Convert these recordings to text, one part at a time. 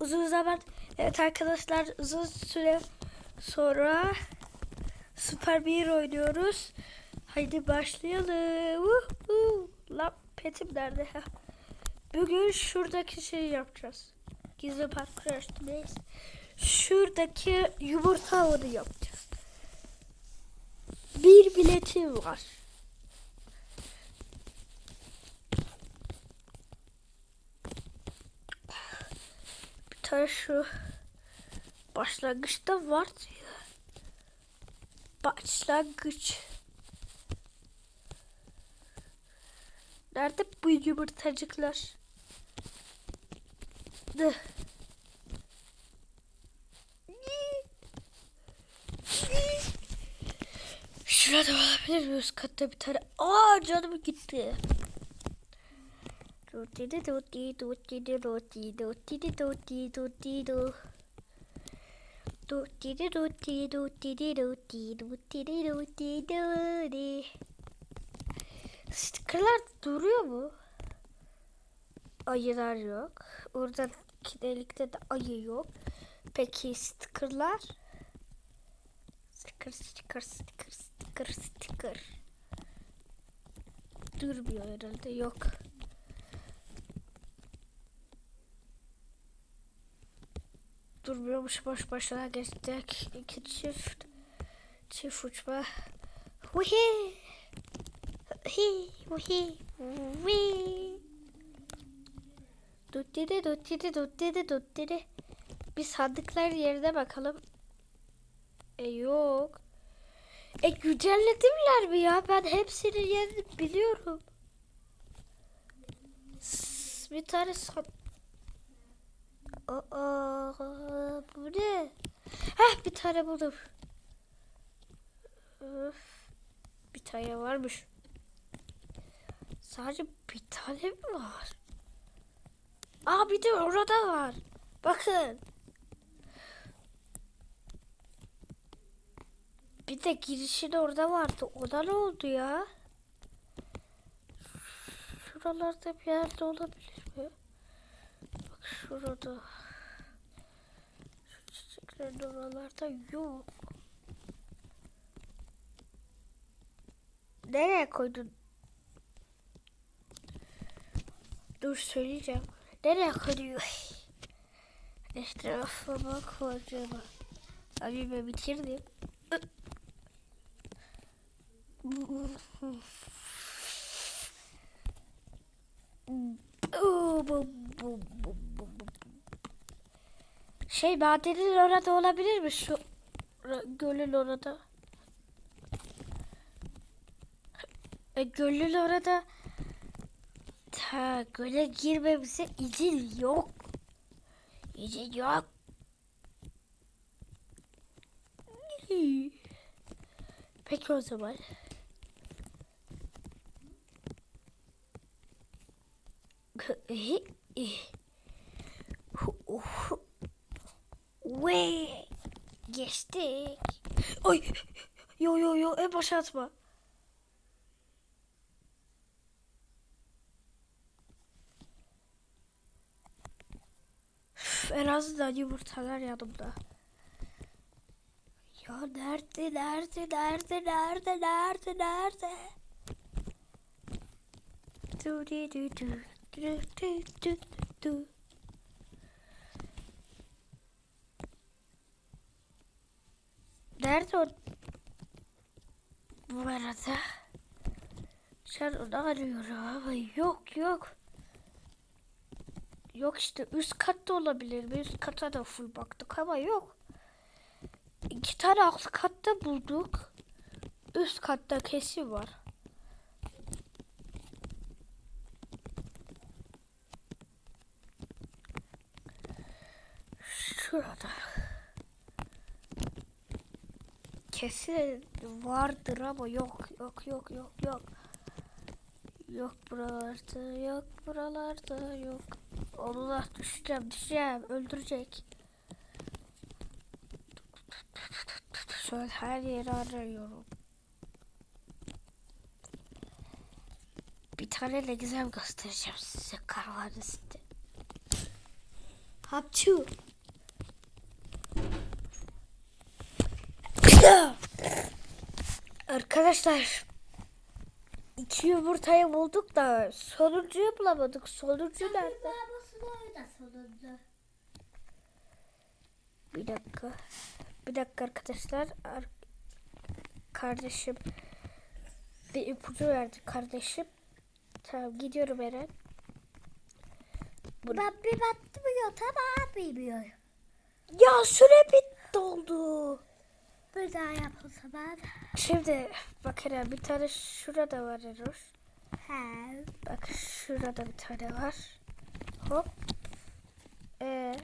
uzun zaman evet arkadaşlar uzun süre sonra Süper bir oynuyoruz. Haydi başlayalım. Lan petim nerede? Bugün şuradaki şeyi yapacağız. Gizli parkur açtığındayız. Şuradaki yumurta avını yapacağız. Bir biletim var. Tane şu başlangıçta var ya. Başlangıç. Nerede bu yumurtacıklar? Dı. Şurada olabilir mi? Üst katta bir tane. Aa canım gitti. Doti doti doti doti doti doti doti do. Doti doti doti doti doti doti doti. Stickerlar duruyor mu? Ayılar yok. Oradaki delikte de ayı yok. Peki stickerlar? Sticker, sticker, sticker, sticker, sticker. Durmuyor herhalde. Yok. Durmuyormuş boş başına geçtik. İki çift. Çift uçma. Huhi. Hi, huhi. Hui. Duttiri duttiri duttiri duttiri. Bir sandıklar yerine bakalım. E yok. E güncellediler mi ya? Ben hepsinin yerini biliyorum. Bir tane san... Aa, bu ne? Heh bir tane buldum. Öf, bir tane varmış. Sadece bir tane mi var? Aa bir de orada var. Bakın. Bir de girişin orada vardı. O da ne oldu ya? Şuralarda bir yerde olabilir mi? Bak şurada. Çiçeklerin oralarda yok. Nereye koydun? Dur söyleyeceğim. Nereye koyuyor? Etrafa bak acaba. Abi ben bitirdim. Şey madenin orada olabilir mi? Şu gölün orada. E, gölün orada ta göle girmemize izin yok. İzin yok. Peki o zaman. Ve geçtik. Ay yo yo yo en başa atma. Üf, En azından yumurtalar yanımda. Ya nerede nerede nerede nerede nerede nerede? Du du du du du du du du. Nerede o? Bu arada. Sen onu arıyorum ama yok yok. Yok işte üst katta olabilir mi? Üst kata da full baktık ama yok. İki tane alt katta bulduk. Üst katta kesin var. Şurada. Kesin vardır ama yok yok yok yok yok. Yok buralarda yok buralarda yok. Allah düşeceğim düşeceğim öldürecek. Şöyle her yeri arıyorum. Bir tane de güzel göstereceğim size kahvanesinde. Hapçu. Arkadaşlar iki yumurtayı bulduk da sonuncuyu bulamadık. Sonuncu nerede? Bir dakika. Bir dakika arkadaşlar. Ar- kardeşim bir ipucu verdi kardeşim. Tamam gidiyorum Eren. Bu- Ben bir baktım yok ama bilmiyorum. Ya süre bitti oldu. Bir daha yapılsa ben. Şimdi bak Eren bir tane şurada var Eroş. He. Bak şurada bir tane var. Hop. Ee,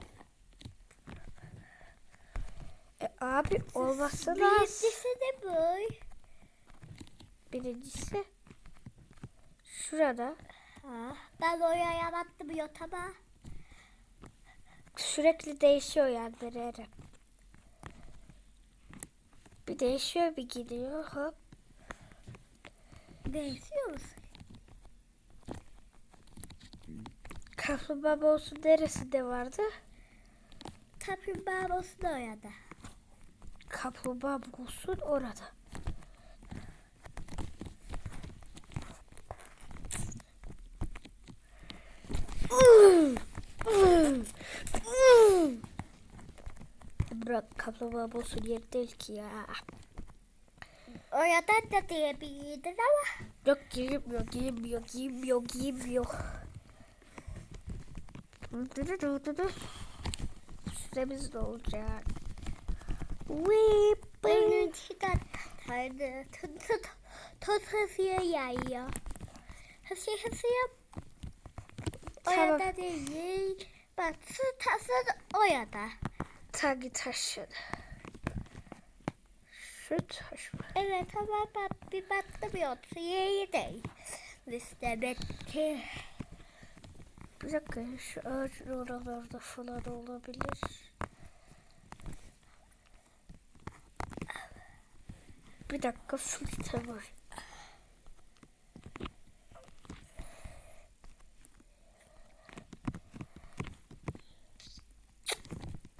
e, abi olması lazım. Birincisi de bu. Birincisi şurada. Ha. Ben oraya baktım yok ama. Sürekli değişiyor yerleri Eren. Bir değişiyor bir gidiyor hop. Değişiyor musun? Kaplumbağa olsun neresinde vardı? Tabii babası da orada. Kaplumbağa olsun orada. Bırak kaplumbağa olsun yer değil ki ya. Oradan da diyebilirdin ama. Yok giyinmiyor, giyinmiyor, giyinmiyor, giyinmiyor. Süremiz ne olacak? Weep. Bunun içinden tanrı tut tut tut hızıyor yayıyor. Hızıyor. Tamam. Orada değil. Bak su tası orada. Tangi taşın. Şu taş mı? Evet ama ben bir baktım yoksa yeri değil. Liste bitti. Bir dakika şu ağacın oralarda falan olabilir. Bir dakika filtre var.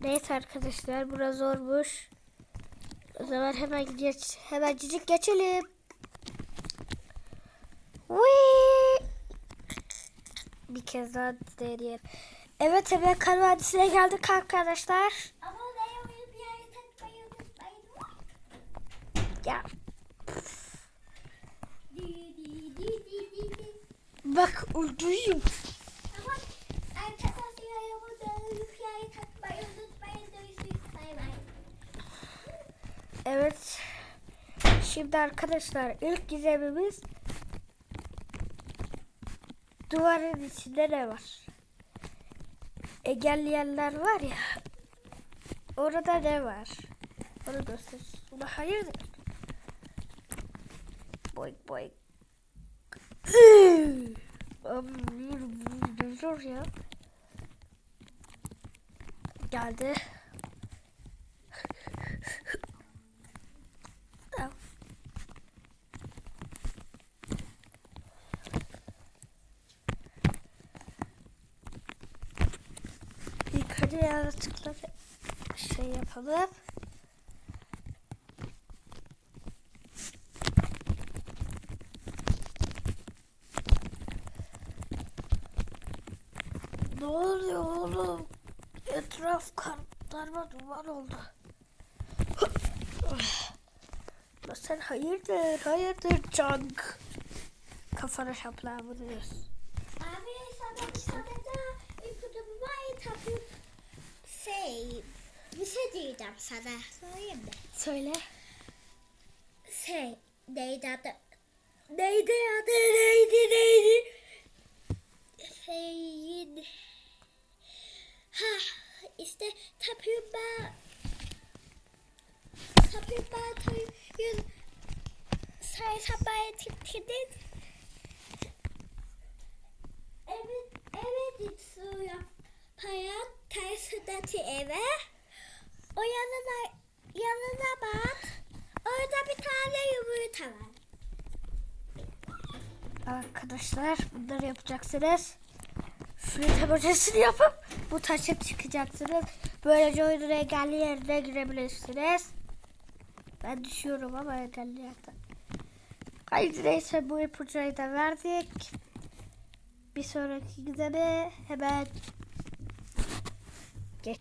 Neyse arkadaşlar biraz zormuş. O zaman hemen geç, hemen cicik geçelim. Whee! Bir kez daha deneyelim. Evet hemen kar vadisine geldik arkadaşlar. Ama uyup bir yere takmayı unutmayın. Ya bak uyduyum. Ama arkadaşlar burada uyup bir yere takmayı unutmayın. Görüşürüz. Bay bay. Evet. Şimdi arkadaşlar ilk gizemimiz duvarın içinde ne var? Engelleyenler var ya. Orada ne var? Onu göster. Ulan hayırdır? Boy boy. Abi zor ya. Geldi. Yapalım. Ne oluyor oğlum? Etraf karlarma duvar oldu. Ya sen hayırdır, hayırdır Cank. Kafana şaplağı vuruyorsun. Abi bir tane daha ipucu var tabii. Şey, bir şey diyeceğim sana. Söyleyeyim mi? Söyle. Şey, neydi adı? Neydi adı? Neydi neydi? Şeyin... Ha, işte tapıyorba... Tapıyorba tapıyorsun... Say sabaya titredin. Evet, evet su yapayan tersindeki eve. O yanına, yanına bak. Orada bir tane yumurta var. Arkadaşlar bunları yapacaksınız. flüt emojisini yapıp bu taşa çıkacaksınız. Böylece oyunun engelli yerine girebilirsiniz. Ben düşüyorum ama engelli yerden. Hayır neyse bu ipucuyı da verdik. Bir sonraki gidene hemen geç.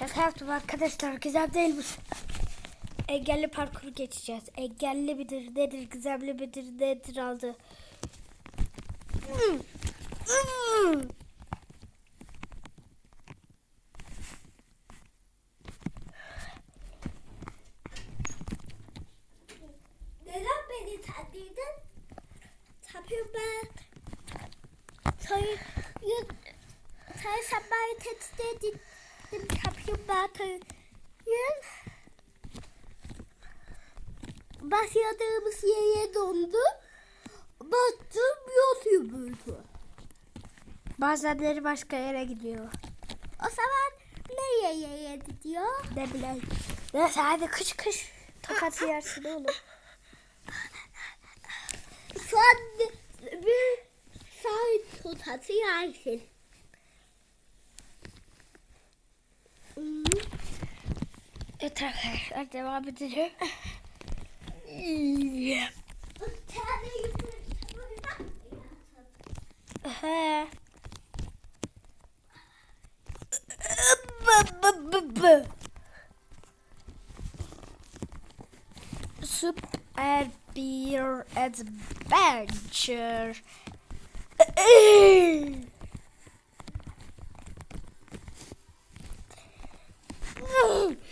Şaka yaptım arkadaşlar. Güzel değil bu. Engelli parkuru geçeceğiz. Engelli midir, nedir, gizemli midir, nedir aldı. Neden beni tanıdın? Tabii ben sayın sayın sabahı tehdit edildim. Ben sayın başladığımız yere dondu. Baktım yatıyor böyle. Bazenleri başka yere gidiyor. O zaman nereye gidiyor? Ne bileyim. Neyse hadi kış kış. Tokat yersin oğlum. An bir saat tutası yersin. Evet arkadaşlar devam edelim. He. Super Beer Adventure.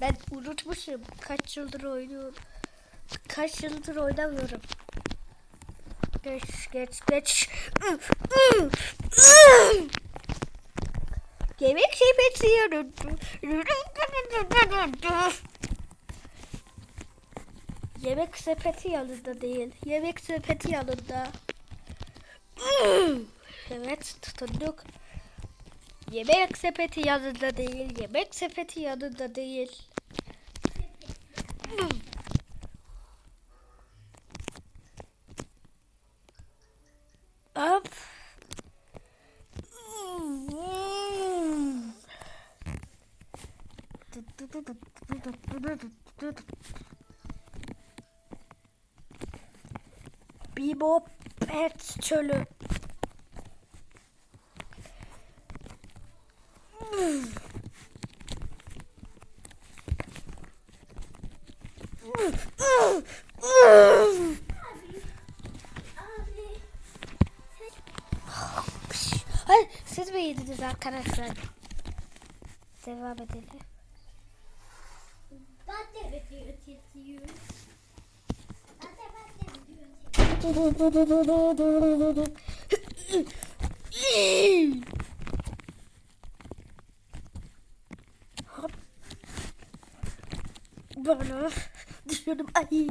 Ben unutmuşum kaç yıldır oynuyorum. Kaç yıldır oynamıyorum. Geç geç geç. Yemek sepeti yanında. Yemek sepeti yanında değil. Yemek sepeti yanında. Evet tutunduk. Yemek sepeti yanında değil. Yemek sepeti yanında değil. Hop. Bibo Pet Çölü. Hayır, siz mi yediniz arkadaşlar? Devam edelim. Ben de video çekiyorum. Ben de ben de video çekiyorum. Hop. Böyle düşüyorum. Ay.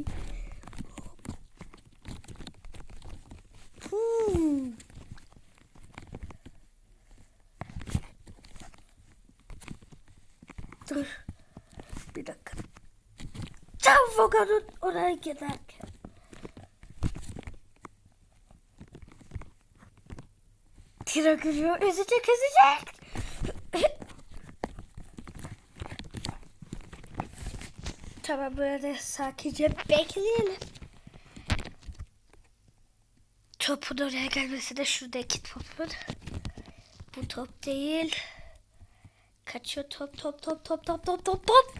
Hmm. Dur. Bir dakika. Çabuk olun oraya giderken. Tira gülüyor. Ezecek ezecek. Tamam böyle sakince bekleyelim. Topun oraya gelmesi de şuradaki topun. Bu top değil. Kaçıyor top top top top top top top top.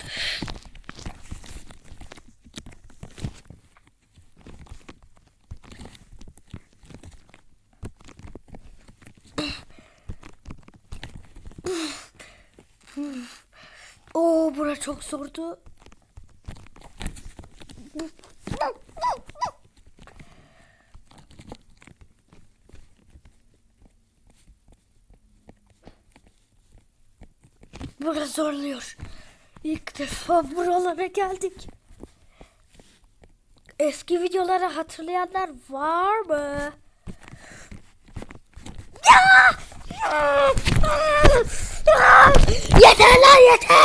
Oo bura çok zordu. Bura zorluyor. İlk defa buralara geldik. Eski videoları hatırlayanlar var mı? Ya! Yeter lan yeter!